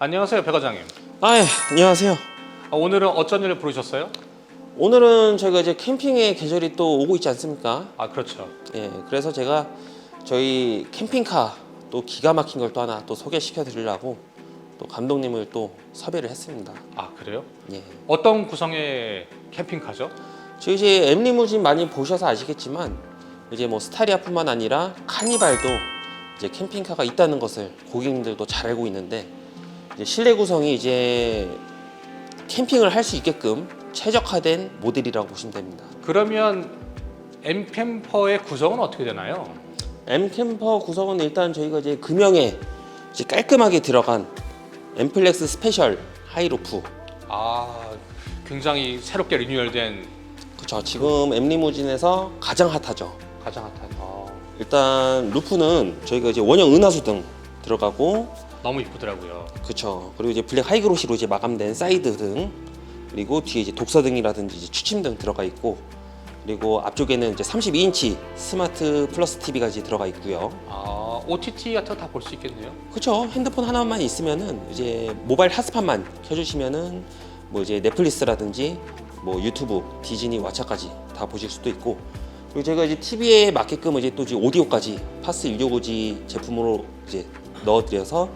안녕하세요, 배 과장님. 아, 예, 안녕하세요. 아, 오늘은 어쩐 일을 부르셨어요? 오늘은 저희가 이제 캠핑의 계절이 또 오고 있지 않습니까? 아, 그렇죠. 예, 그래서 제가 저희 캠핑카 또 기가 막힌 걸 또 하나 또 소개시켜 드리려고 또 감독님을 또 섭외를 했습니다. 아, 그래요? 예. 어떤 구성의 캠핑카죠? 저희 이제 엠리무진 많이 보셔서 아시겠지만 이제 뭐 스타리아뿐만 아니라 카니발도 이제 캠핑카가 있다는 것을 고객님들도 잘 알고 있는데 이제 실내 구성이 이제 캠핑을 할 수 있게끔 최적화된 모델이라고 보시면 됩니다. 그러면 M캠퍼의 구성은 어떻게 되나요? M 캠퍼 구성은 일단 저희가 이제 금형에 이제 깔끔하게 들어간 엠플렉스 스페셜 하이로프. 아, 굉장히 새롭게 리뉴얼된 그렇죠. 지금 M 리무진에서 가장 핫하죠. 가장 핫한. 아, 일단 루프는 저희가 이제 원형 은하수 등 들어가고 너무 이쁘더라고요. 그렇죠. 그리고 이제 블랙 하이그로시로 이제 마감된 사이드 등 그리고 뒤에 이제 독서 등이라든지 이제 취침 등 들어가 있고 그리고 앞쪽에는 이제 32인치 스마트 플러스 TV가 이제 들어가 있고요. 아, OTT 같은 거 다 볼 수 있겠네요. 그렇죠. 핸드폰 하나만 있으면은 이제 모바일 핫스팟만 켜주시면은 뭐 이제 넷플릭스라든지 뭐 유튜브, 디즈니, 왓챠까지 다 보실 수도 있고 그리고 제가 이제 TV에 맞게끔 이제 또 이제 오디오까지 파스 165G 제품으로 이제 넣어드려서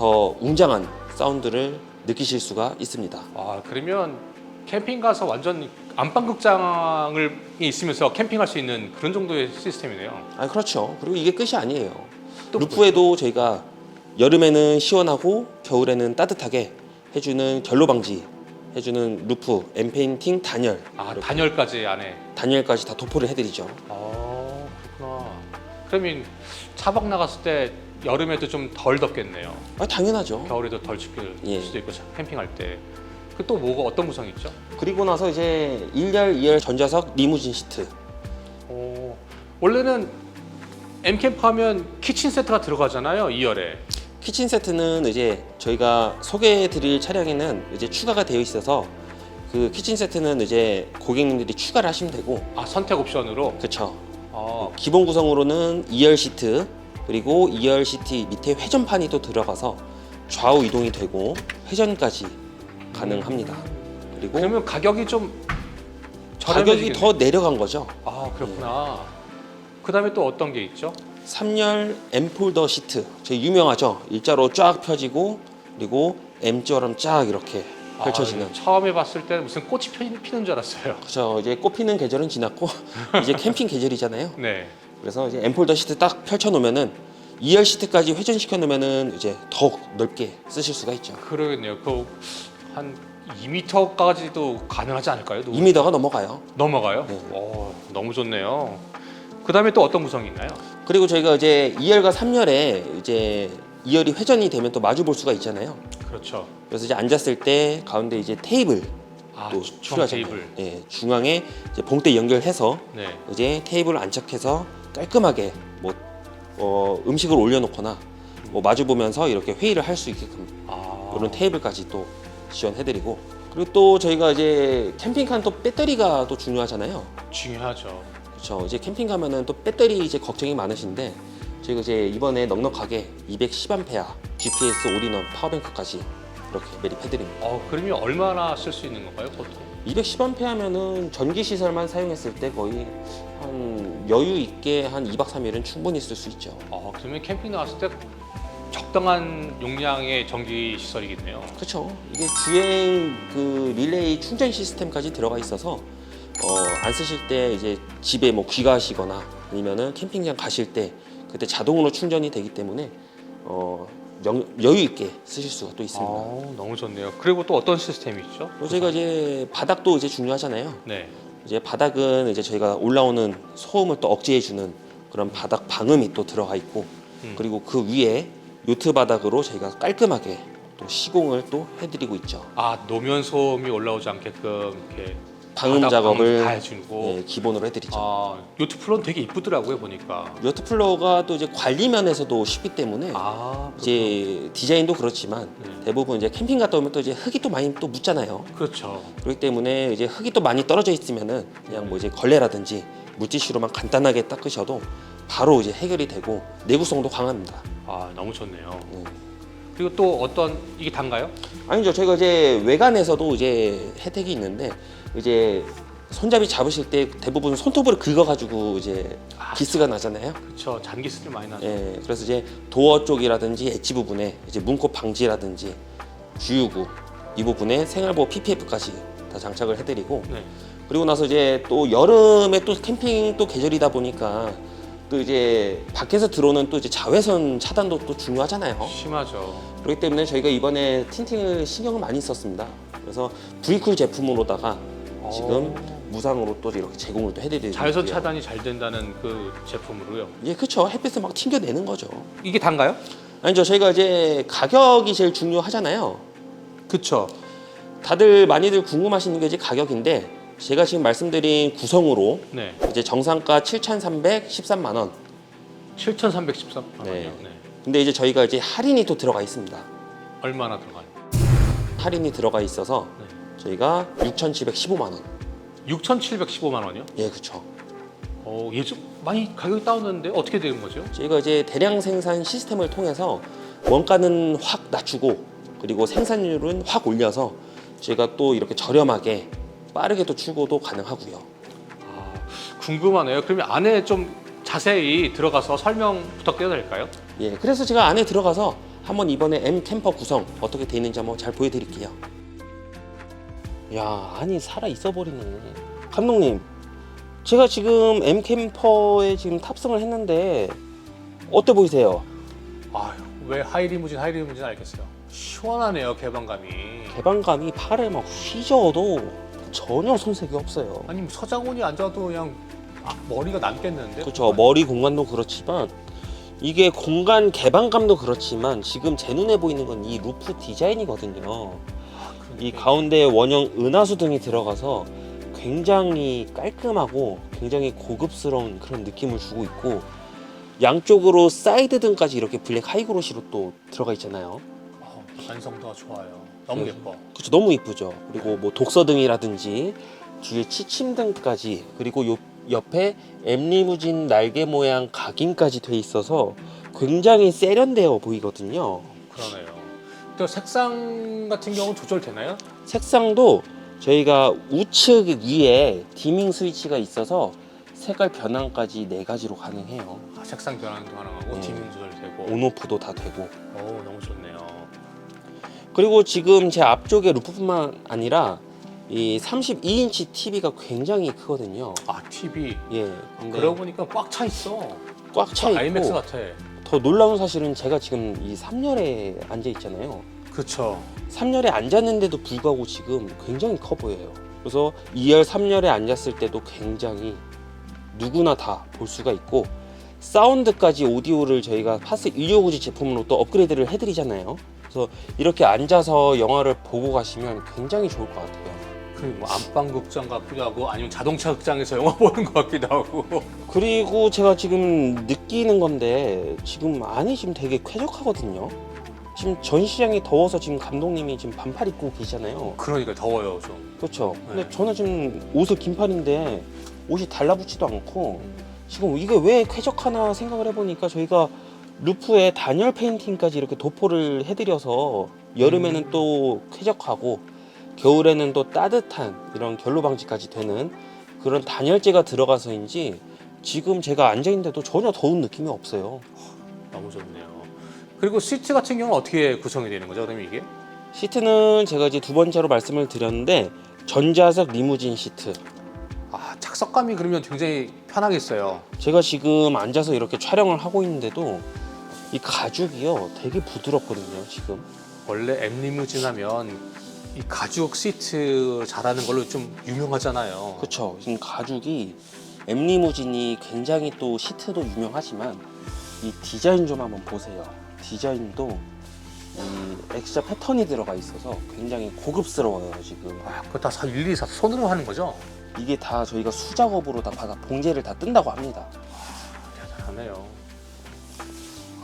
더 웅장한 사운드를 느끼실 수가 있습니다. 아, 그러면 캠핑 가서 완전 안방극장을 있으면서 캠핑할 수 있는 그런 정도의 시스템이네요. 아 그렇죠. 그리고 이게 끝이 아니에요. 또 루프에도 저희가 여름에는 시원하고 겨울에는 따뜻하게 해주는 결로 방지 해주는 루프 엠페인팅 단열 아, 이렇게 단열까지 안에. 단열까지 다 도포를 해드리죠. 아, 그렇구나. 그러면 차박 나갔을 때 여름에도 좀 덜 덥겠네요. 아 당연하죠. 겨울에도 덜 춥길 예. 수도 있고 캠핑할 때. 그 또 뭐가 어떤 구성이 있죠? 그리고 나서 이제 1열, 2열 전자석 리무진 시트. 오, 원래는 M캠프 하면 키친 세트가 들어가잖아요. 2열에. 키친 세트는 이제 저희가 소개해드릴 차량에는 이제 추가가 되어 있어서 그 키친 세트는 이제 고객님들이 추가를 하시면 되고 아, 선택 옵션으로. 그쵸. 아, 기본 구성으로는 2열 시트 그리고 2열 시트 밑에 회전판이 또 들어가서 좌우 이동이 되고 회전까지 가능합니다. 그리고 그러면 가격이 좀 가격이 저렴해지겠네요. 더 내려간 거죠. 아, 그렇구나. 그다음에 또 어떤 게 있죠? 3열 M폴더 시트 저희 유명하죠. 일자로 쫙 펴지고 그리고 M처럼 쫙 이렇게 펼쳐지는. 아, 처음에 봤을 때는 무슨 꽃이 피- 피는 줄 알았어요. 그렇죠. 이제 꽃피는 계절은 지났고 이제 캠핑 계절이잖아요. 네. 그래서 이제 M폴더 시트 딱 펼쳐 놓으면은 2열 시트까지 회전시켜 놓으면은 이제 더욱 넓게 쓰실 수가 있죠. 그러겠네요. 그한 2m까지도 가능하지 않을까요? 2m가 넘어가요. 넘어가요? 네. 오, 너무 좋네요. 그 다음에 또 어떤 구성이 있나요? 그리고 저희가 이제 2열과 3열에 이제 2열이 회전이 되면 또 마주 볼 수가 있잖아요. 그렇죠. 그래서 이제 앉았을 때 가운데 이제 테이블 아, 또중 필요하잖아요. 테이블. 예, 중앙에 이제 봉대 연결해서 네. 이제 테이블을 안착해서 깔끔하게 뭐 어, 음식을 올려놓거나 뭐 마주 보면서 이렇게 회의를 할 수 있게끔 아, 이런 테이블까지 또 지원해드리고 그리고 또 저희가 이제 캠핑카는 또 배터리가 또 중요하잖아요. 중요하죠. 그렇죠. 이제 캠핑 가면은 또 배터리 이제 걱정이 많으신데 저희가 이제 이번에 넉넉하게 210A GPS 올인원 파워뱅크까지 이렇게 매립해드립니다. 어, 그러면 얼마나 쓸 수 있는 건가요, 보통? 210A면은 전기 시설만 사용했을 때 거의 한 여유 있게 한 2박 3일은 충분히 쓸 수 있죠. 어, 그러면 캠핑 나왔을 때 적당한 용량의 전기 시설이겠네요. 그렇죠. 이게 주행 그 릴레이 충전 시스템까지 들어가 있어서 어, 안 쓰실 때 이제 집에 뭐 귀가하시거나 아니면은 캠핑장 가실 때 그때 자동으로 충전이 되기 때문에 어, 영- 여유 있게 쓰실 수가 또 있습니다. 아, 너무 좋네요. 그리고 또 어떤 시스템이 있죠? 그리고 저희가 이제 바닥도 이제 중요하잖아요. 네. 이제 바닥은 이제 저희가 올라오는 소음을 또 억제해 주는 그런 바닥 방음이 또 들어가 있고 음. 그리고 그 위에 요트 바닥으로 저희가 깔끔하게 또 시공을 또 해드리고 있죠. 아, 노면 소음이 올라오지 않게끔 이렇게 방음 바닥 작업을 다 해주고. 예, 기본으로 해드리죠. 아, 요트 플로는 되게 이쁘더라고요 보니까. 요트 플로어가 또 이제 관리 면에서도 쉽기 때문에 아, 이제 디자인도 그렇지만 네. 대부분 이제 캠핑 갔다 오면 또 이제 흙이 또 많이 또 묻잖아요. 그렇죠. 그렇기 때문에 이제 흙이 또 많이 떨어져 있으면은 그냥 뭐 이제 걸레라든지 물티슈로만 간단하게 닦으셔도 바로 이제 해결이 되고 내구성도 강합니다. 아, 너무 좋네요. 네. 그리고 또 어떤 이게 단가요? 아니죠. 저희가 이제 외관에서도 이제 혜택이 있는데 이제 손잡이 잡으실 때 대부분 손톱으로 긁어가지고 이제 아, 기스가 나잖아요. 그렇죠. 잔기스를 많이 나죠. 예, 그래서 이제 도어 쪽이라든지 엣지 부분에 이제 문콕 방지라든지 주유구 이 부분에 생활보호 PPF까지 다 장착을 해드리고 네. 그리고 나서 이제 또 여름에 또 캠핑 또 계절이다 보니까 또 이제 밖에서 들어오는 또 이제 자외선 차단도 또 중요하잖아요. 심하죠. 그렇기 때문에 저희가 이번에 틴팅을 신경을 많이 썼습니다. 그래서 브이쿨 제품으로다가 지금 무상으로 또 이렇게 제공을 또 해드리고 자외선 있고요. 차단이 잘 된다는 그 제품으로요. 예, 그렇죠. 햇빛을 막 튕겨내는 거죠. 이게 단가요? 아니죠. 저희가 이제 가격이 제일 중요하잖아요. 그렇죠. 다들 많이들 궁금하시는 게 이제 가격인데 제가 지금 말씀드린 구성으로 네. 이제 정상가 7,313만 원. 7,313만 원이요. 네. 네. 근데 이제 저희가 이제 할인이 또 들어가 있습니다. 얼마나 들어가요? 할인이 들어가 있어서 네. 저희가 6,715만 원. 6,715만 원이요? 예, 그렇죠. 어, 예전 많이 가격이 다운됐는데 어떻게 되는 거죠? 저희가 이제 대량 생산 시스템을 통해서 원가는 확 낮추고 그리고 생산률은 확 올려서 저희가 또 이렇게 저렴하게 빠르게 또 출고도 가능하고요. 아, 궁금하네요. 그러면 안에 좀 자세히 들어가서 설명 부탁드려도 될까요? 예, 그래서 제가 안에 들어가서 한번 이번에 M 캠퍼 구성 어떻게 돼 있는지 한번 잘 보여드릴게요. 야, 안이 살아 있어 버리네. 감독님, 제가 지금 M 캠퍼에 지금 탑승을 했는데 어때 보이세요? 아유, 왜 하이리무진 하이리무진 알겠어요. 시원하네요, 개방감이. 개방감이 팔에 막 휘저어도 전혀 손색이 없어요. 아니, 뭐 서장훈이 앉아도 그냥 아, 머리가 남겠는데? 그렇죠. 머리 공간도 그렇지만 이게 공간 개방감도 그렇지만 지금 제 눈에 보이는 건 이 루프 디자인이거든요. 이 가운데 원형 은하수 등이 들어가서 굉장히 깔끔하고 굉장히 고급스러운 그런 느낌을 주고 있고 양쪽으로 사이드 등까지 이렇게 블랙 하이그로시로 또 들어가 있잖아요. 어, 완성도가 좋아요. 너무 네. 예뻐. 그렇죠. 너무 이쁘죠. 그리고 뭐 독서 등이라든지 뒤에 치침 등까지 그리고 요 옆에 엠리무진 날개 모양 각인까지 돼 있어서 굉장히 세련되어 보이거든요. 그러네요. 또 색상 같은 경우는 조절되나요? 색상도 저희가 우측 위에 디밍 스위치가 있어서 색깔 변환까지 네 가지로 가능해요. 아, 색상 변환도 가능하고 네. 디밍 조절되고. 온오프도 다 되고. 오, 너무 좋네요. 그리고 지금 제 앞쪽에 루프뿐만 아니라 이 32인치 TV가 굉장히 크거든요. 아, TV. 예. 근데 그러고 보니까 꽉 차 있어. 꽉 차 있고 아이맥스 같아. 더 놀라운 사실은 제가 지금 이 3열에 앉아 있잖아요. 그쵸. 3열에 앉았는데도 불구하고 지금 굉장히 커 보여요. 그래서 2열, 3열에 앉았을 때도 굉장히 누구나 다 볼 수가 있고 사운드까지 오디오를 저희가 파스 165G 제품으로 또 업그레이드를 해드리잖아요. 그래서 이렇게 앉아서 영화를 보고 가시면 굉장히 좋을 것 같아요. 뭐 안방 극장 같기도 하고 아니면 자동차 극장에서 영화 보는 것 같기도 하고. 그리고 제가 지금 느끼는 건데 지금 안이 지금 되게 쾌적하거든요. 지금 전시장이 더워서 지금 감독님이 지금 반팔 입고 계시잖아요. 그러니까 더워요 좀. 그렇죠. 근데 네. 저는 지금 옷을 긴팔인데 옷이 달라붙지도 않고 지금 이게 왜 쾌적하나 생각을 해보니까 저희가 루프에 단열 페인팅까지 이렇게 도포를 해드려서 여름에는 음. 또 쾌적하고 겨울에는 또 따뜻한 이런 결로 방지까지 되는 그런 단열재가 들어가서인지 지금 제가 앉아 있는데도 전혀 더운 느낌이 없어요. 너무 좋네요. 그리고 시트 같은 경우는 어떻게 구성이 되는 거죠? 그러면 이게? 시트는 제가 이제 두 번째로 말씀을 드렸는데 전자석 리무진 시트. 아 착석감이 그러면 굉장히 편하겠어요. 제가 지금 앉아서 이렇게 촬영을 하고 있는데도 이 가죽이요 되게 부드럽거든요 지금 원래 엠리무진 하면 이 가죽 시트 잘하는 걸로 좀 유명하잖아요. 그렇죠 지금 가죽이 엠리무진이 굉장히 또 시트도 유명하지만 이 디자인 좀 한번 보세요 디자인도 이 엑스자 패턴이 들어가 있어서 굉장히 고급스러워요 지금 아, 그거 다 사- 일일이 다 손으로 하는 거죠? 이게 다 저희가 수작업으로 다 받아 봉제를 다 뜬다고 합니다 대단하네요.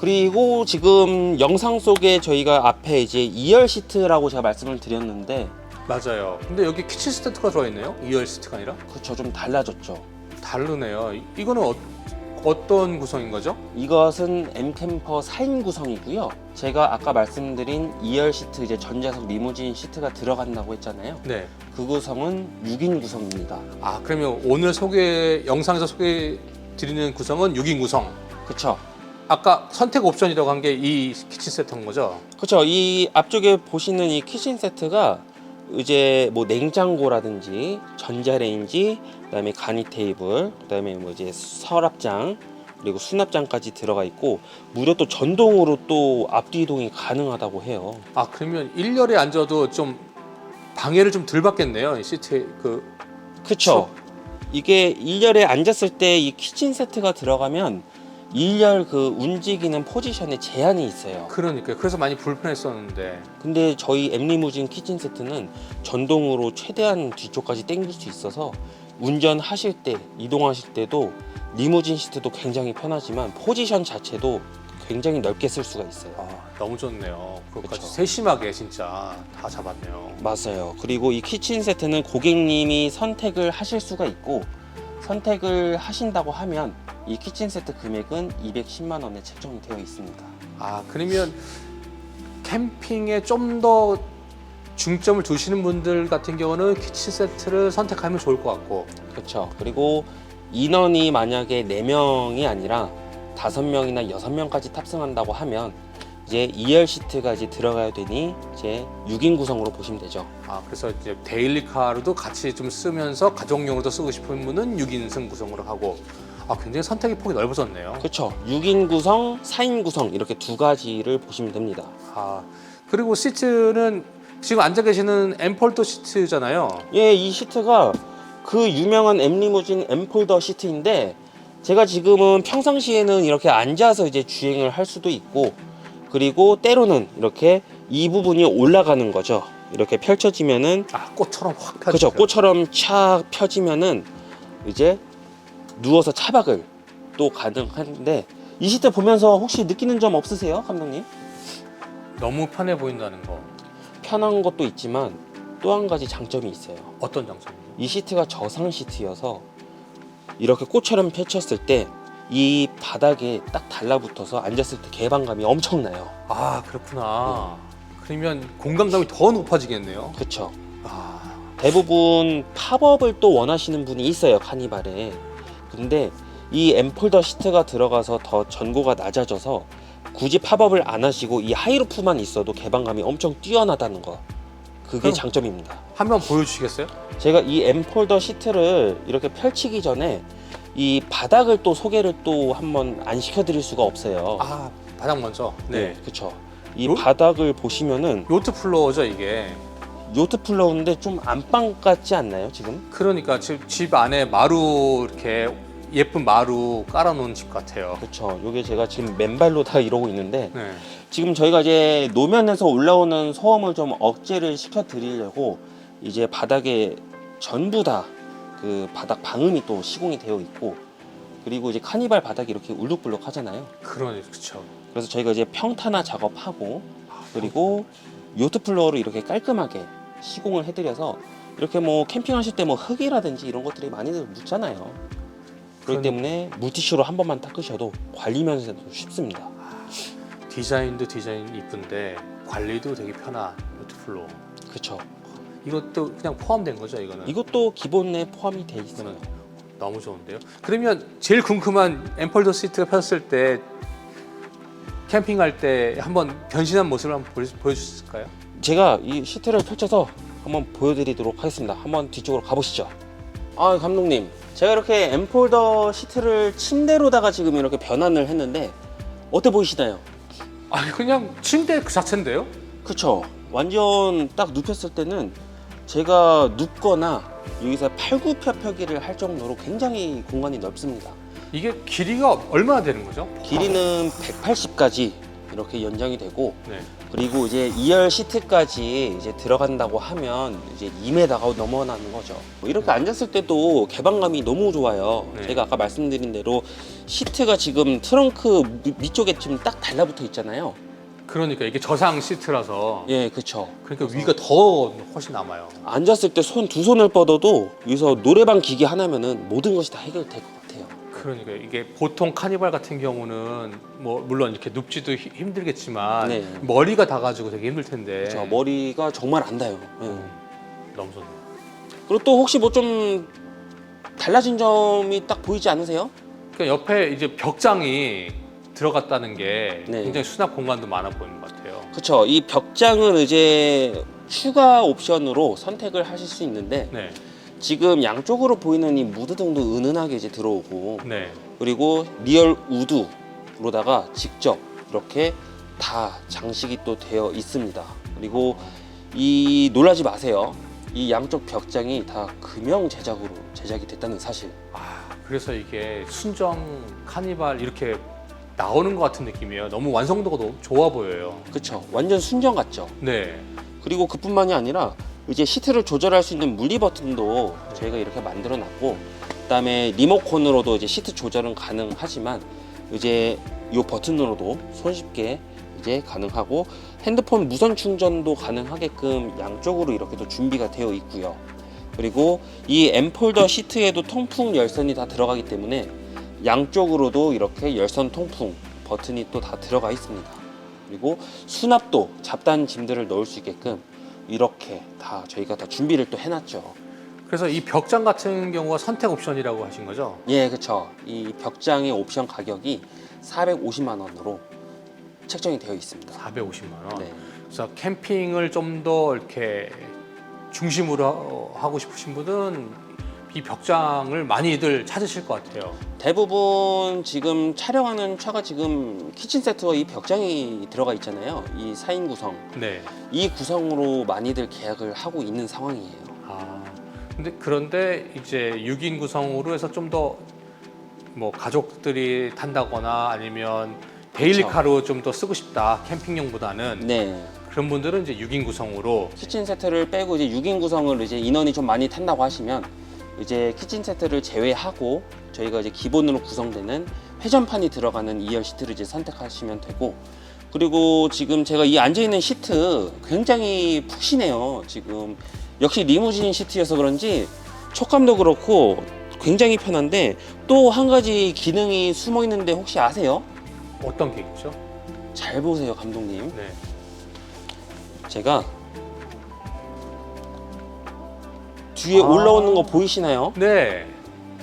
그리고 지금 영상 속에 저희가 앞에 이제 2열 시트라고 제가 말씀을 드렸는데 맞아요. 근데 여기 키친 스태트가 들어있네요. 2열 시트가 아니라 그쵸 좀 달라졌죠 다르네요. 이- 이거는 어, 어떤 구성인 거죠? 이것은 M 캠퍼 4인 구성이고요. 제가 아까 말씀드린 2열 시트 이제 전자석 리무진 시트가 들어간다고 했잖아요. 네. 그 구성은 6인 구성입니다. 아 그러면 오늘 소개 영상에서 소개 드리는 구성은 6인 구성. 그렇죠. 아까 선택 옵션이라고 한 게 이 키친 세트인 거죠? 그렇죠. 이 앞쪽에 보시는 이 키친 세트가 이제 뭐 냉장고라든지 전자레인지, 그다음에 간이 테이블, 그다음에 뭐 이제 서랍장 그리고 수납장까지 들어가 있고 무려 또 전동으로 또 앞뒤 이동이 가능하다고 해요. 아 그러면 1열에 앉아도 좀 방해를 좀 덜 받겠네요. 이 시트 그 그렇죠. 이게 1열에 앉았을 때 이 키친 세트가 들어가면 1열 그 움직이는 포지션에 제한이 있어요. 그러니까 그래서 많이 불편했었는데 근데 저희 엠리무진 키친 세트는 전동으로 최대한 뒤쪽까지 당길 수 있어서 운전하실 때 이동하실 때도 리무진 시트도 굉장히 편하지만 포지션 자체도 굉장히 넓게 쓸 수가 있어요. 아 너무 좋네요. 그것까지 그쵸. 세심하게 진짜 다 잡았네요. 맞아요. 그리고 이 키친 세트는 고객님이 선택을 하실 수가 있고 선택을 하신다고 하면 이 키친 세트 금액은 210만 원에 책정이 되어 있습니다. 아 그러면 캠핑에 좀 더 중점을 두시는 분들 같은 경우는 키친 세트를 선택하면 좋을 것 같고 그렇죠. 그리고 인원이 만약에 4명이 아니라 5명이나 6명까지 탑승한다고 하면 이제 2열 시트가 이제 들어가야 되니 이제 6인 구성으로 보시면 되죠. 아 그래서 이제 데일리카로도 같이 좀 쓰면서 가족용으로도 쓰고 싶은 분은 6인승 구성으로 하고 아 굉장히 선택의 폭이 넓어졌네요. 그렇죠. 6인 구성, 4인 구성 이렇게 두 가지를 보시면 됩니다. 아 그리고 시트는 지금 앉아 계시는 엠폴더 시트잖아요. 예, 이 시트가 그 유명한 엠리무진 엠폴더 시트인데 제가 지금은 평상시에는 이렇게 앉아서 이제 주행을 할 수도 있고 그리고 때로는 이렇게 이 부분이 올라가는 거죠. 이렇게 펼쳐지면은 아 꽃처럼 확 펴지죠. 그죠 꽃처럼 착 펴지면은 이제 누워서 차박을 또 가능한데 이 시트 보면서 혹시 느끼는 점 없으세요, 감독님? 너무 편해 보인다는 거. 편한 것도 있지만 또 한 가지 장점이 있어요. 어떤 장점이요? 이 시트가 저상 시트여서 이렇게 꽃처럼 펼쳤을 때 이 바닥에 딱 달라붙어서 앉았을 때 개방감이 엄청나요. 아 그렇구나. 그러면 공간감이 더 높아지겠네요. 그렇죠. 아 대부분 팝업을 또 원하시는 분이 있어요 카니발에. 근데 이 엠폴더 시트가 들어가서 더 전고가 낮아져서 굳이 팝업을 안 하시고 이 하이루프만 있어도 개방감이 엄청 뛰어나다는 거. 그게 그럼- 장점입니다. 한 번 보여주시겠어요? 제가 이 엠폴더 시트를 이렇게 펼치기 전에 이 바닥을 또 소개를 또 한번 안 시켜드릴 수가 없어요. 아 바닥 먼저. 네. 그렇죠. 이 요- 바닥을 보시면은 요트 플로어죠 이게. 요트 플로우인데 좀 안방 같지 않나요 지금? 그러니까 집, 집 안에 마루 이렇게 예쁜 마루 깔아놓은 집 같아요. 그렇죠. 요게 제가 지금 맨발로 다 이러고 있는데 네. 지금 저희가 이제 노면에서 올라오는 소음을 좀 억제를 시켜 드리려고 이제 바닥에 전부 다 그 바닥 방음이 또 시공이 되어 있고 그리고 이제 카니발 바닥이 이렇게 울룩불룩 하잖아요. 그러니 그렇죠. 그래서 저희가 이제 평탄화 작업하고 그리고 요트 플로어를 이렇게 깔끔하게 시공을 해드려서 이렇게 뭐 캠핑하실 때 뭐 흙이라든지 이런 것들이 많이들 묻잖아요. 그렇기 그러니- 때문에 물티슈로 한 번만 닦으셔도 관리 면에서도 쉽습니다. 디자인도 디자인 이쁜데 관리도 되게 편한 플로어. 그렇죠. 이것도 그냥 포함된 거죠 이거는. 이것도 기본에 포함이 돼 있어요. 너무 좋은데요. 그러면 제일 궁금한 엠폴더 시트가 폈을 때 캠핑할 때 한번 변신한 모습을 한번 보여- 보여줄 수 있을까요? 제가 이 시트를 펼쳐서 한번 보여드리도록 하겠습니다. 한번 뒤쪽으로 가보시죠. 아 감독님, 제가 이렇게 엠폴더 시트를 침대로다가 지금 이렇게 변환을 했는데 어때 보이시나요? 아 그냥 침대 그 자체인데요? 그쵸. 완전 딱 눕혔을 때는 제가 눕거나 여기서 팔굽혀펴기를 할 정도로 굉장히 공간이 넓습니다. 이게 길이가 얼마나 되는 거죠? 길이는 180까지 이렇게 연장이 되고 네. 그리고 이제 2열 시트까지 이제 들어간다고 하면 이제 2m가 넘어나는 거죠. 뭐 이렇게 앉았을 때도 개방감이 너무 좋아요. 네. 제가 아까 말씀드린 대로 시트가 지금 트렁크 위- 위쪽에 지금 딱 달라붙어 있잖아요. 그러니까 이게 저상 시트라서 예, 그렇죠. 그러니까 위가 더 훨씬 남아요. 앉았을 때 손 두 손을 뻗어도 여기서 노래방 기기 하나면은 모든 것이 다 해결될 것. 그러니까 이게 보통 카니발 같은 경우는 뭐 물론 이렇게 눕지도 히- 힘들겠지만 네. 머리가 닿아가지고 되게 힘들 텐데. 저 머리가 정말 안 닿아요. 예. 너무 좋네. 그리고 또 혹시 뭐 좀 달라진 점이 딱 보이지 않으세요? 그러니까 옆에 이제 벽장이 들어갔다는 게 네. 굉장히 수납 공간도 많아 보이는 것 같아요. 그렇죠. 이 벽장은 이제 추가 옵션으로 선택을 하실 수 있는데 네, 지금 양쪽으로 보이는 이 무드등도 은은하게 이제 들어오고 네, 그리고 리얼 우드로다가 직접 이렇게 다 장식이 또 되어 있습니다. 그리고 이 놀라지 마세요. 이 양쪽 벽장이 다 금형 제작으로 제작이 됐다는 사실. 아 그래서 이게 순정 카니발 이렇게 나오는 것 같은 느낌이에요. 너무 완성도가 너무 좋아 보여요. 그쵸? 완전 순정 같죠? 네, 그리고 그뿐만이 아니라 이제 시트를 조절할 수 있는 물리 버튼도 저희가 이렇게 만들어 놨고 그다음에 리모컨으로도 이제 시트 조절은 가능하지만 이제 이 버튼으로도 손쉽게 이제 가능하고 핸드폰 무선 충전도 가능하게끔 양쪽으로 이렇게 또 준비가 되어 있고요. 그리고 이 엠폴더 시트에도 통풍 열선이 다 들어가기 때문에 양쪽으로도 이렇게 열선 통풍 버튼이 또 다 들어가 있습니다. 그리고 수납도 잡다한 짐들을 넣을 수 있게끔 이렇게 다 저희가 다 준비를 또 해놨죠. 그래서 이 벽장 같은 경우가 선택 옵션이라고 하신 거죠? 예, 그렇죠. 이 벽장의 옵션 가격이 450만 원으로 책정이 되어 있습니다. 450만 원. 네. 그래서 캠핑을 좀 더 이렇게 중심으로 하- 하고 싶으신 분은 이 벽장을 많이들 찾으실 것 같아요. 대부분 지금 촬영하는 차가 지금 키친 세트와 이 벽장이 들어가 있잖아요. 이 4인 구성. 네. 이 구성으로 많이들 계약을 하고 있는 상황이에요. 아, 근데 그런데 이제 6인 구성으로 해서 좀 더 뭐 가족들이 탄다거나 아니면 데일리카로 좀 더 쓰고 싶다 캠핑용보다는 네. 그런 분들은 이제 6인 구성으로 키친 세트를 빼고 이제 6인 구성을 이제 인원이 좀 많이 탄다고 하시면 이제 키친 세트를 제외하고 저희가 이제 기본으로 구성되는 회전판이 들어가는 2열 시트를 이제 선택하시면 되고 그리고 지금 제가 이 앉아 있는 시트 굉장히 푹신해요. 지금 역시 리무진 시트여서 그런지 촉감도 그렇고 굉장히 편한데 또 한 가지 기능이 숨어 있는데 혹시 아세요? 어떤 게 있죠? 잘 보세요, 감독님. 네. 제가 뒤에 아. 올라오는 거 보이시나요? 네.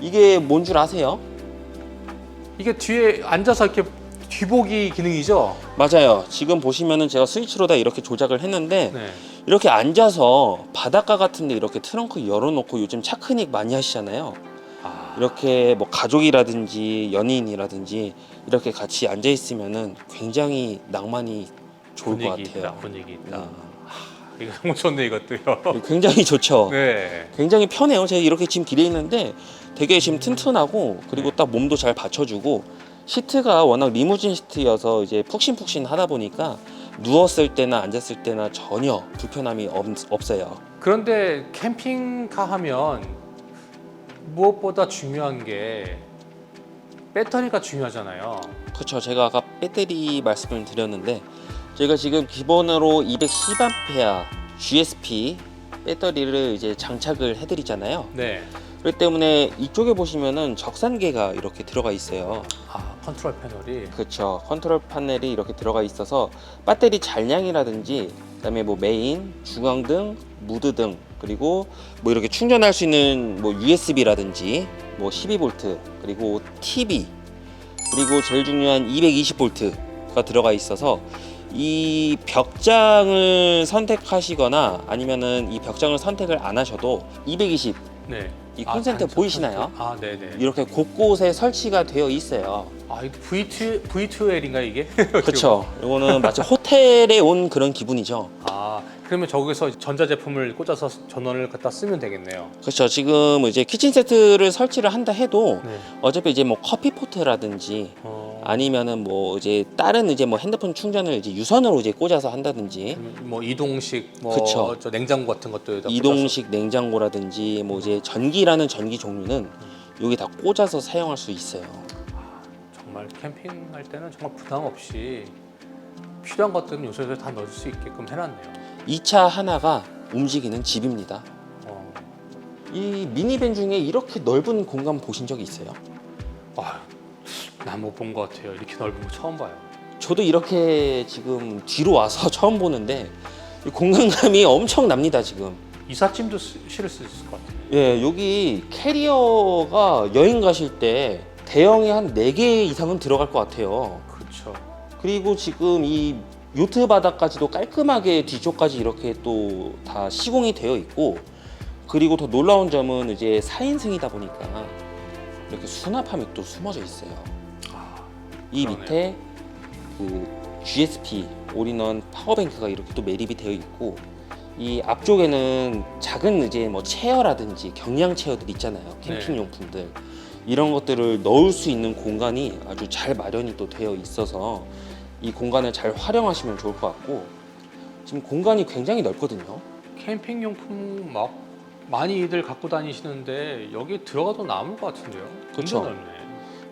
이게 뭔 줄 아세요? 이게 뒤에 앉아서 이렇게 뒤보기 기능이죠? 맞아요. 지금 보시면은 제가 스위치로 다 이렇게 조작을 했는데 네. 이렇게 앉아서 바닷가 같은데 이렇게 트렁크 열어놓고 요즘 차크닉 많이 하시잖아요. 아, 이렇게 뭐 가족이라든지 연인이라든지 이렇게 같이 앉아 있으면은 굉장히 낭만이 좋을 것 분위기 같아요. 있다. 분위기 있다. 네. 이거 너무 좋네 이것도요. 굉장히 좋죠. 네. 굉장히 편해요. 제가 이렇게 지금 기대 있는데 되게 지금 튼튼하고 그리고 딱 몸도 잘 받쳐주고 시트가 워낙 리무진 시트여서 이제 푹신푹신 하다 보니까 누웠을 때나 앉았을 때나 전혀 불편함이 없, 없어요. 그런데 캠핑카 하면 무엇보다 중요한 게 배터리가 중요하잖아요. 그렇죠. 제가 아까 배터리 말씀을 드렸는데 저희가 지금 기본으로 210A GSP 배터리를 이제 장착을 해드리잖아요. 네. 그렇기 때문에 이쪽에 보시면은 적산계가 이렇게 들어가 있어요. 아 컨트롤 패널이 그렇죠. 컨트롤 파넬이 이렇게 들어가 있어서 배터리 잔량이라든지 그다음에 뭐 메인, 중앙등, 무드등 그리고 뭐 이렇게 충전할 수 있는 뭐 USB라든지 뭐 12V 그리고 TV 그리고 제일 중요한 220V가 들어가 있어서 이 벽장을 선택하시거나 아니면은 이 벽장을 선택을 안 하셔도 220 네. 이 콘센트 보이시나요? 아 네네. 이렇게 곳곳에 설치가 되어 있어요. 아 이거 V2 V2L인가 이게? 그렇죠. 이거는 마치 호텔에 온 그런 기분이죠. 아 그러면 저기서 전자 제품을 꽂아서 전원을 갖다 쓰면 되겠네요. 그렇죠. 지금 이제 키친 세트를 설치를 한다 해도 네. 어차피 이제 뭐 커피 포트라든지 어, 아니면은 뭐 이제 다른 이제 뭐 핸드폰 충전을 이제 유선으로 이제 꽂아서 한다든지 뭐 이동식 뭐 그쵸. 저 냉장고 같은 것도 여기다 이동식 냉장고라든지 뭐 이제 전기라는 전기 종류는 여기 다 꽂아서 사용할 수 있어요. 정말 캠핑할 때는 정말 부담 없이 필요한 것들은 요소에서 다 넣을 수 있게끔 해놨네요. 이 차 하나가 움직이는 집입니다. 어, 이 미니밴 중에 이렇게 넓은 공간 보신 적이 있어요? 아, 난못 본 것 같아요. 이렇게 넓은 거 처음 봐요. 저도 이렇게 지금 뒤로 와서 처음 보는데 이 공간감이 엄청 납니다 지금. 이삿짐도 쓰- 실을 수 있을 것 같아요. 예, 여기 캐리어가 여행 가실 때 대형이 한 4개 이상은 들어갈 것 같아요. 그렇죠. 그리고 지금 이 요트 바닥까지도 깔끔하게 뒤쪽까지 이렇게 또 다 시공이 되어 있고 그리고 더 놀라운 점은 이제 4인승이다 보니까 이렇게 수납함이 또 숨어져 있어요. 아, 이 그러네요. 밑에 그 GSP 올인원 파워뱅크가 이렇게 또 매립이 되어 있고 이 앞쪽에는 작은 이제 뭐 체어라든지 경량 체어들 있잖아요 캠핑 네. 용품들 이런 것들을 넣을 수 있는 공간이 아주 잘 마련이 또 되어 있어서 이 공간을 잘 활용하시면 좋을 것 같고 지금 공간이 굉장히 넓거든요 캠핑 용품 막 많이들 갖고 다니시는데 여기 들어가도 남을 것 같은데요. 그쵸. 넓네.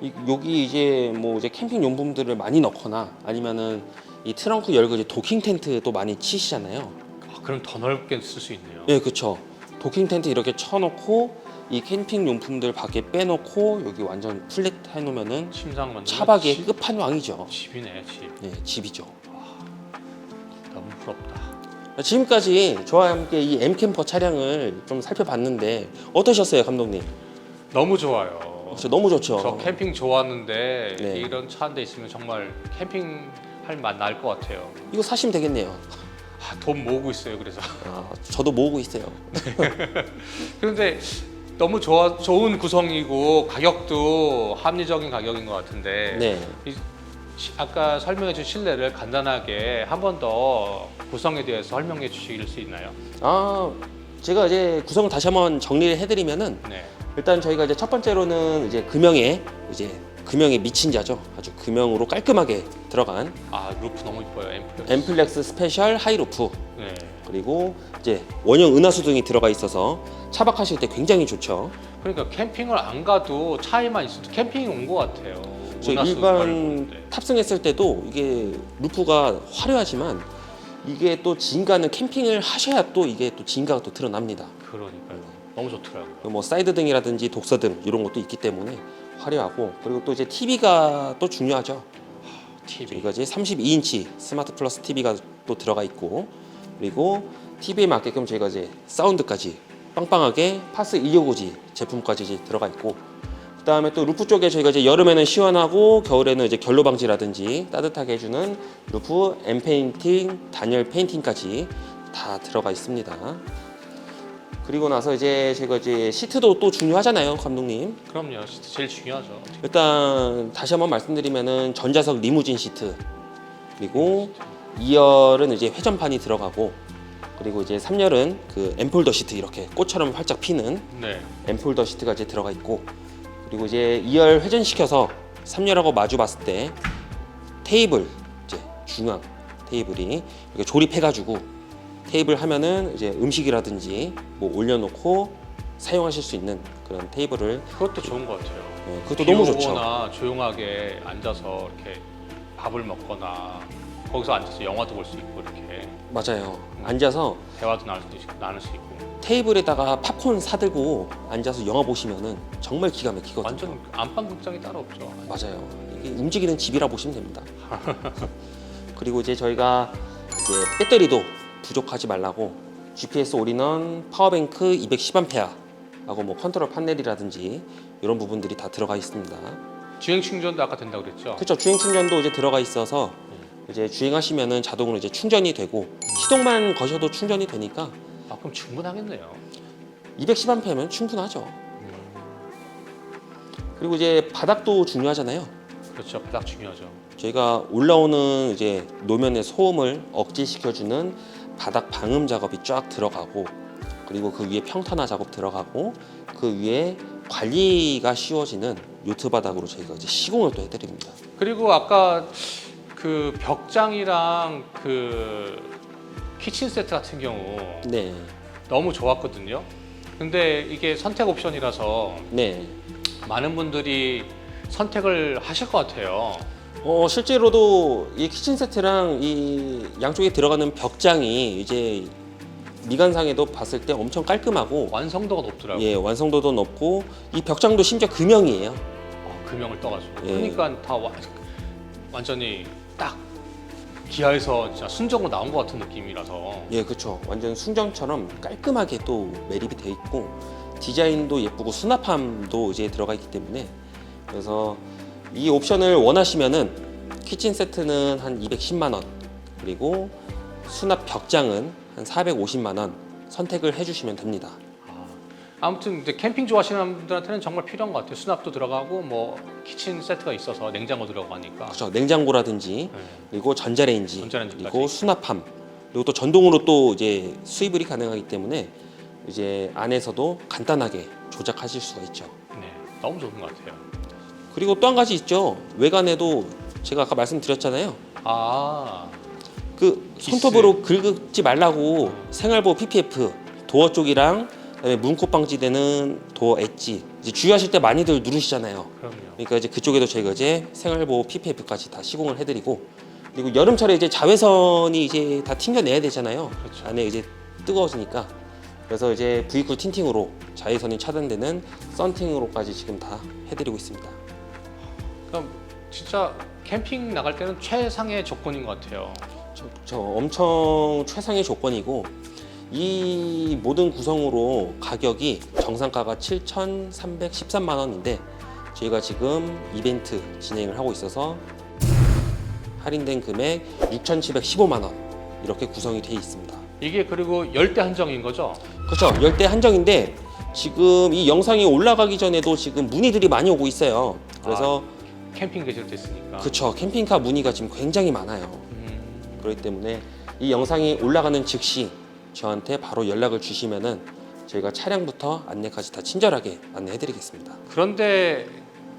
이- 여기 이제 뭐 이제 캠핑 용품들을 많이 넣거나 아니면은 이 트렁크 열고 이제 도킹 텐트도 많이 치시잖아요 아, 그럼 더 넓게 쓸 수 있네요. 예, 그쵸. 도킹 텐트 이렇게 쳐놓고 이 캠핑 용품들 밖에 빼놓고 여기 완전 플랫 해놓으면은 침상 차박의 끝판왕이죠. 집이네 집. 네, 집이죠. 너무 부럽다. 지금까지 저와 함께 이 M 캠퍼 차량을 좀 살펴봤는데 어떠셨어요, 감독님? 너무 좋아요. 저 너무 좋죠. 저 캠핑 좋아하는데 네. 이런 차 한 대 있으면 정말 캠핑 할맛 날 것 같아요. 이거 사시면 되겠네요. 아, 돈 모으고 있어요. 그래서 아, 저도 모으고 있어요. 그런데 너무 좋아 좋은 구성이고 가격도 합리적인 가격인 것 같은데 네. 이 시- 아까 설명해 준 실내를 간단하게 한 번 더 구성에 대해서 설명해 주실 수 있나요? 아, 제가 이제 구성을 다시 한번 정리를 해드리면은 네. 일단 저희가 이제 첫 번째로는 이제 금형에 이제 금형의 미친 자죠. 아주 금형으로 깔끔하게 들어간 아 루프 너무 이뻐요. 앰플. 엠플렉스 스페셜 하이루프 네. 그리고 이제 원형 은하수 등이 들어가 있어서 차박하실 때 굉장히 좋죠. 그러니까 캠핑을 안 가도 차에만 있어도 캠핑이 온 것 같아요. 저 은하수 일반. 탑승했을 때도 이게 루프가 화려하지만 이게 또 진가는 캠핑을 하셔야 또 이게 또 진가가 또 드러납니다. 그러니까요. 너무 좋더라고요. 뭐 사이드 등이라든지 독서 등 이런 것도 있기 때문에 화려하고 그리고 또 이제 TV가 또 중요하죠. TV. 이제 32인치 스마트 플러스 TV가 또 들어가 있고 그리고 TV에 맞게끔 저희가 이제 사운드까지 빵빵하게 파스 255G 제품까지 이제 들어가 있고 그 다음에 또 루프 쪽에 저희가 이제 여름에는 시원하고 겨울에는 이제 결로 방지라든지 따뜻하게 해주는 루프 엠 페인팅, 단열 페인팅까지 다 들어가 있습니다. 그리고 나서 이제 제가 이제 시트도 또 중요하잖아요, 감독님. 그럼요. 진짜 제일 중요하죠. 일단 다시 한번 말씀드리면은 전자석 리무진 시트 그리고 2열은 이제 회전판이 들어가고 그리고 이제 3열은 그 엠폴더 시트 이렇게 꽃처럼 활짝 피는 네. 엠폴더 시트가 이제 들어가 있고 그리고 이제 2열 회전시켜서 3열하고 마주 봤을 때 테이블 이제 중앙 테이블이 이렇게 조립해가지고 테이블 하면은 이제 음식이라든지 뭐 올려놓고 사용하실 수 있는 그런 테이블을 그것도 좋은 것 같아요. 네, 그것도 너무 좋죠. 오거나 조용하게 앉아서 이렇게 밥을 먹거나 거기서 앉아서 영화도 볼 수 있고 이렇게 맞아요. 앉아서 대화도 나눌 수 있고 나눌 수 있고 테이블에다가 팝콘 사들고 앉아서 영화 보시면은 정말 기가 막히거든요. 완전 안방 극장이 따로 없죠. 맞아요. 이게 움직이는 집이라 보시면 됩니다. 그리고 이제 저희가 이제 배터리도 부족하지 말라고 GPS 올인원 파워뱅크 210A 하고 뭐 컨트롤 판넬이라든지 이런 부분들이 다 들어가 있습니다. 주행 충전도 아까 된다고 그랬죠. 그렇죠. 주행 충전도 이제 들어가 있어서 이제 주행하시면은 자동으로 이제 충전이 되고 시동만 거셔도 충전이 되니까 아 그럼 충분하겠네요. 210A면 충분하죠. 그리고 이제 바닥도 중요하잖아요. 그렇죠. 바닥 중요하죠. 저희가 올라오는 이제 노면의 소음을 억제시켜주는 바닥 방음 작업이 쫙 들어가고 그리고 그 위에 평탄화 작업 들어가고 그 위에 관리가 쉬워지는 요트 바닥으로 저희가 이제 시공을 또 해드립니다. 그리고 아까 그 벽장이랑 그 키친 세트 같은 경우 네, 너무 좋았거든요. 근데 이게 선택 옵션이라서 네. 많은 분들이 선택을 하실 것 같아요. 어 실제로도 이 키친 세트랑 이 양쪽에 들어가는 벽장이 이제 미관상에도 봤을 때 엄청 깔끔하고 완성도가 높더라고요. 예 완성도도 높고 이 벽장도 심지어 금형이에요. 어, 금형을 떠가지고 예. 그러니까 다 와- 완전히 딱 기아에서 진짜 순정으로 나온 것 같은 느낌이라서 예, 그렇죠. 완전 순정처럼 깔끔하게 또 매립이 돼 있고 디자인도 예쁘고 수납함도 이제 들어가 있기 때문에 그래서 이 옵션을 원하시면은 키친 세트는 한 210만 원 그리고 수납 벽장은 한 450만 원 선택을 해주시면 됩니다. 아무튼 이제 캠핑 좋아하시는 분들한테는 정말 필요한 것 같아요. 수납도 들어가고 뭐 키친 세트가 있어서 냉장고 들어가니까. 그렇죠. 냉장고라든지 네. 그리고 전자레인지, 전자레인지까지. 그리고 수납함 그리고 또 전동으로 또 이제 수입이 가능하기 때문에 이제 안에서도 간단하게 조작하실 수가 있죠. 네, 너무 좋은 것 같아요. 그리고 또 한 가지 있죠. 외관에도 제가 아까 말씀드렸잖아요. 아, 그 기스. 손톱으로 긁지 말라고 생활보호 PPF 도어 쪽이랑 그다음에 문콕 방지되는 도어 엣지 이제 주의하실 때 많이들 누르시잖아요. 그럼요. 그러니까 이제 그쪽에도 저희가 이제 생활보호 PPF까지 다 시공을 해드리고 그리고 여름철에 이제 자외선이 이제 다 튕겨내야 되잖아요. 그렇죠. 안에 이제 뜨거워지니까 그래서 이제 V쿨 틴팅으로 자외선이 차단되는 썬팅으로까지 지금 다 해드리고 있습니다. 그럼 진짜 캠핑 나갈 때는 최상의 조건인 것 같아요. 저, 저 엄청 최상의 조건이고 이 모든 구성으로 가격이 정상가가 7,313만 원인데 저희가 지금 이벤트 진행을 하고 있어서 할인된 금액 6,715만 원 이렇게 구성이 되어 있습니다. 이게 그리고 열대 한정인 거죠? 그렇죠. 열대 한정인데 지금 이 영상이 올라가기 전에도 지금 문의들이 많이 오고 있어요. 그래서 캠핑 계절 됐으니까. 그렇죠. 캠핑카 문의가 지금 굉장히 많아요. 음, 그렇기 때문에 이 영상이 올라가는 즉시 저한테 바로 연락을 주시면은 저희가 차량부터 안내까지 다 친절하게 안내해드리겠습니다. 그런데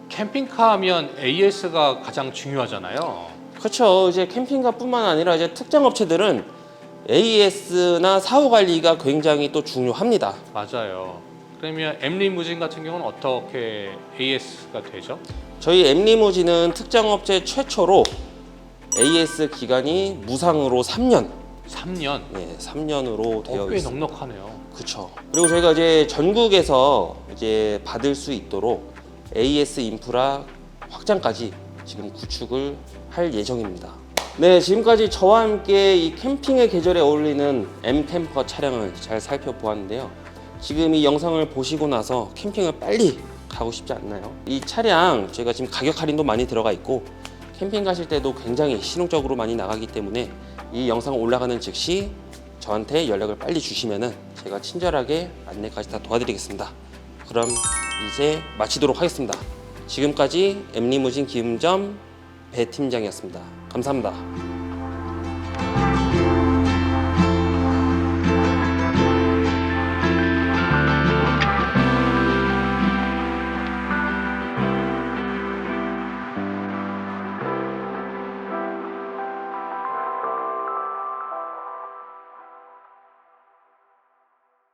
캠핑카 하면 AS가 가장 중요하잖아요. 그렇죠. 이제 캠핑카뿐만 아니라 이제 특정 업체들은 AS나 사후 관리가 굉장히 또 중요합니다. 맞아요. 그러면 엠리무진 같은 경우는 어떻게 AS가 되죠? 저희 엠리무진은 특정 업체 최초로 AS 기간이 무상으로 3년, 3년. 예, 3년으로 되어 어, 꽤 있습니다. 넉넉하네요. 그렇죠. 그리고 저희가 이제 전국에서 이제 받을 수 있도록 AS 인프라 확장까지 지금 구축을 할 예정입니다. 네, 지금까지 저와 함께 이 캠핑의 계절에 어울리는 M 캠퍼 차량을 잘 살펴보았는데요. 지금 이 영상을 보시고 나서 캠핑을 빨리 가고 싶지 않나요? 이 차량 저희가 지금 가격 할인도 많이 들어가 있고 캠핑 가실 때도 굉장히 실용적으로 많이 나가기 때문에 이 영상 올라가는 즉시 저한테 연락을 빨리 주시면은 제가 친절하게 안내까지 다 도와드리겠습니다. 그럼 이제 마치도록 하겠습니다. 지금까지 엠리무진 기음점 배 팀장이었습니다. 감사합니다.